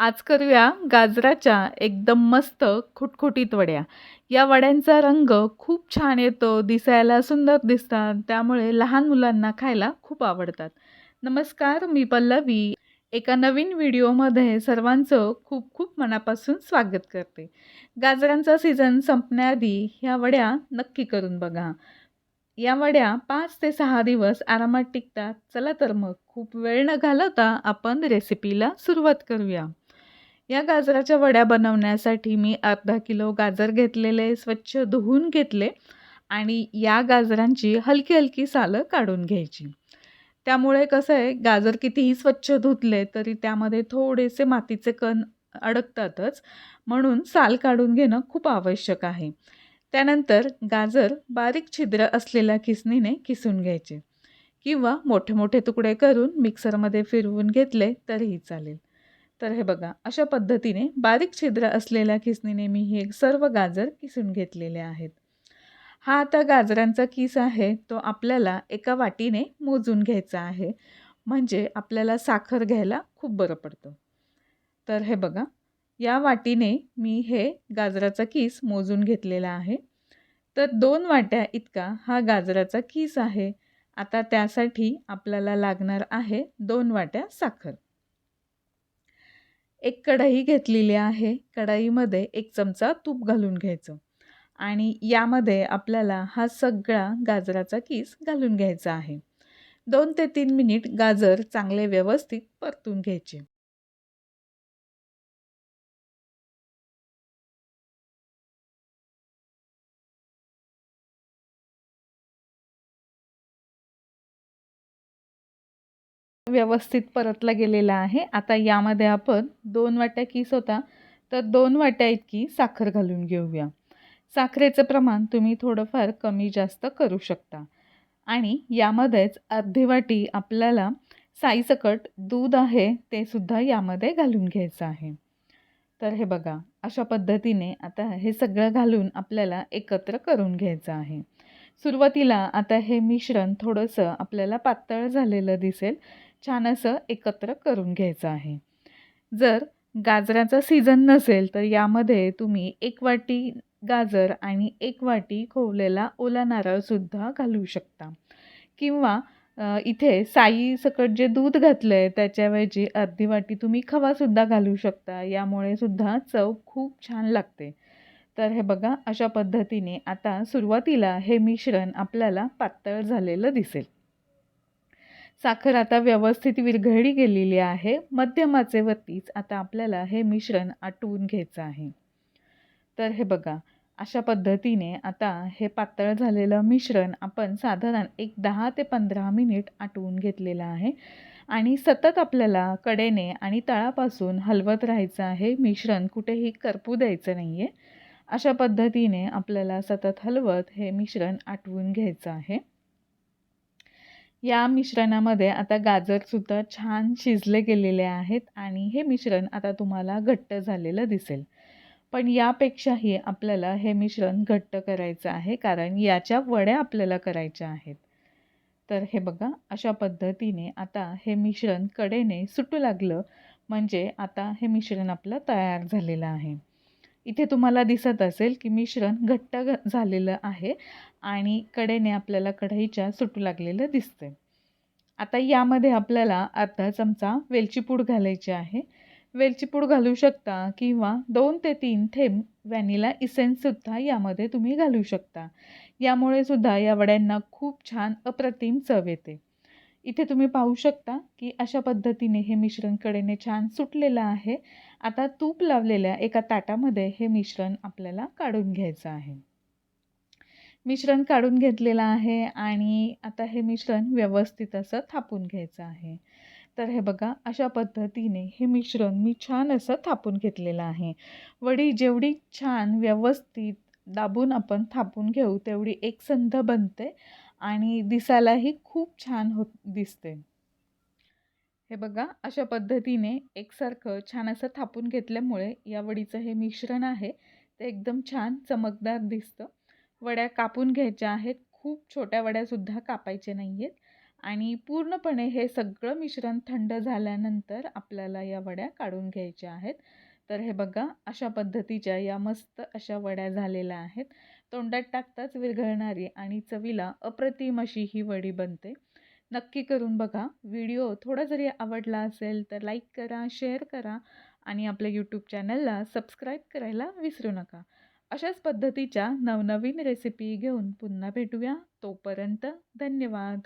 आज करूया गाजराच्या एकदम मस्त खुटखुटीत वड्या. या वड्यांचा रंग खूप छान येतो दिसायला सुंदर दिसतात त्यामुळे लहान मुलांना खायला खूप आवडतात. नमस्कार मी पल्लवी. एका नवीन व्हिडिओमध्ये सर्वांचं खूप खूप मनापासून स्वागत करते. गाजरांचा सीझन संपण्याआधी ह्या वड्या नक्की करून बघा. या वड्या पाच ते सहा दिवस आरामात टिकतात. चला तर मग खूप वेळ न घालवता आपण रेसिपीला सुरुवात करूया. या गाजराच्या वड्या बनवण्यासाठी मी अर्धा किलो गाजर घेतलेले स्वच्छ धुवून घेतले आणि या गाजरांची हलकी हलकी सालं काढून घ्यायची. त्यामुळे कसं आहे गाजर कितीही स्वच्छ धुतले तरी त्यामध्ये थोडेसे मातीचे कण अडकतातच म्हणून साल काढून घेणं खूप आवश्यक आहे. त्यानंतर गाजर बारीक छिद्र असलेल्या किसणीने किसून घ्यायचे किंवा मोठे मोठे तुकडे करून मिक्सरमध्ये फिरवून घेतले तरीही चालेल. तर हे बघा अशा पद्धतीने बारीक छिद्र असलेल्या किसणीने मी हे सर्व गाजर किसून घेतलेले आहेत. हा आता गाजरांचा किस आहे तो आपल्याला एका वाटीने मोजून घ्यायचा आहे. म्हणजे आपल्याला साखर घ्यायला खूप बरं पडतं. तर हे बघा या वाटीने मी हे गाजराचा किस मोजून घेतलेला आहे. तर दोन वाट्या इतका हा गाजराचा किस आहे. आता त्यासाठी आपल्याला लागणार आहे दोन वाट्या साखर. एक कढई घेतलेली आहे. कढईमध्ये एक चमचा तूप घालून घ्यायचं. आणि यामध्ये आपल्याला हा सगळा गाजराचा किस घालून घ्यायचा आहे. दोन ते तीन मिनिट गाजर चांगले व्यवस्थित परतून घ्यायचे. व्यवस्थित परतला गेलेला आहे. आता यामध्ये आपण दोन वाट्या किस होता तर दोन वाट्या इतकी साखर घालून घेऊया. साखरेचं प्रमाण तुम्ही थोडंफार कमी जास्त करू शकता. आणि यामध्येच अर्धी वाटी आपल्याला साईसकट दूध आहे ते सुद्धा यामध्ये घालून घ्यायचं आहे. तर हे बघा अशा पद्धतीने आता हे सगळं घालून आपल्याला एकत्र करून घ्यायचं आहे. सुरुवातीला आता हे मिश्रण थोडंसं आपल्याला पातळ झालेलं दिसेल छान असं एकत्र करून घ्यायचं आहे. जर गाजराचा सीझन नसेल तर यामध्ये तुम्ही एक वाटी गाजर आणि एक वाटी खोवलेला ओला नारळसुद्धा घालू शकता. किंवा इथे साई सकट जे दूध घातलं आहे त्याच्याऐवजी अर्धी वाटी तुम्ही खवासुद्धा घालू शकता. यामुळे सुद्धा चव खूप छान लागते. तर हे बघा अशा पद्धतीने आता सुरुवातीला हे मिश्रण आपल्याला पातळ झालेलं दिसेल. साखर आता व्यवस्थित विरघळली गेलेली आहे. मध्यमाचे वतीच आता आपल्याला हे मिश्रण आटवून घ्यायचं आहे. तर हे बघा अशा पद्धतीने आता हे पातळ झालेलं मिश्रण आपण साधारण एक दहा ते पंधरा मिनिट आटवून घेतलेलं आहे. आणि सतत आपल्याला कडेने आणि तळापासून हलवत राहायचं आहे. मिश्रण कुठेही करपू द्यायचं नाही आहे अशा पद्धतीने आपल्याला सतत हलवत हे मिश्रण आटवून घ्यायचं आहे. या मिश्रणामध्ये आता गाजरसुद्धा छान शिजले गेलेले आहेत आणि हे मिश्रण आता तुम्हाला घट्ट झालेलं दिसेल. पण यापेक्षाही आपल्याला हे मिश्रण घट्ट करायचं आहे कारण याच्या वड्या आपल्याला करायच्या आहेत. तर हे बघा अशा पद्धतीने आता हे मिश्रण कडेने सुटू लागलं. म्हणजे आता हे मिश्रण आपलं तयार झालेलं आहे. इथे तुम्हाला दिसत असेल की मिश्रण घट्ट झालेलं आहे आणि कडेने आपल्याला कढईच्या सुटू लागलेलं दिसते आता यामध्ये आपल्याला अर्धा चमचा वेलची पूड घालायची आहे. वेलची पूड घालू शकता किंवा दोन ते तीन थेंब व्हॅनिला इसेन्ससुद्धा यामध्ये तुम्ही घालू शकता. यामुळे सुद्धा या वड्यांना खूप छान अप्रतिम चव येते. इथे तुम्ही पाहू शकता की अशा पद्धतीने हे मिश्रण कडेने छान सुटलेलं आहे. आता तूप लावलेल्या एका ताटामध्ये हे मिश्रण आपल्याला काढून घ्यायचं आहे. मिश्रण काढून घेतलेलं आहे आणि आता हे मिश्रण व्यवस्थित असं थापून घ्यायचं आहे. तर हे बघा अशा पद्धतीने हे मिश्रण मी छान असं थापून घेतलेलं आहे. वडी जेवढी छान व्यवस्थित दाबून आपण थापून घेऊ तेवढी एकसंध बनते. आणि दिसायलाही खूप छान होत दिसते. हे बघा अशा पद्धतीने एकसारखं छान असं थापून घेतल्यामुळे या वडीचं हे मिश्रण आहे ते एकदम छान चमकदार दिसतं. वड्या कापून घ्यायच्या आहेत खूप छोट्या वड्यासुद्धा कापायच्या नाही आहेत आणि पूर्णपणे हे सगळं मिश्रण थंड झाल्यानंतर आपल्याला या वड्या काढून घ्यायच्या आहेत. तर हे बघा अशा पद्धतीच्या या मस्त अशा वड्या झालेल्या आहेत. तोंडात टाकताच विरघळणारी आणि चवीला अप्रतिम अशी ही वडी बनते. नक्की करून बघा. व्हिडिओ थोडा जरी आवडला असेल तर लाईक करा शेअर करा आणि आपल्या यूट्यूब चॅनलला सबस्क्राईब करायला विसरू नका. अशाच पद्धतीच्या नवनवीन रेसिपी घेऊन पुन्हा भेटूया. तोपर्यंत धन्यवाद.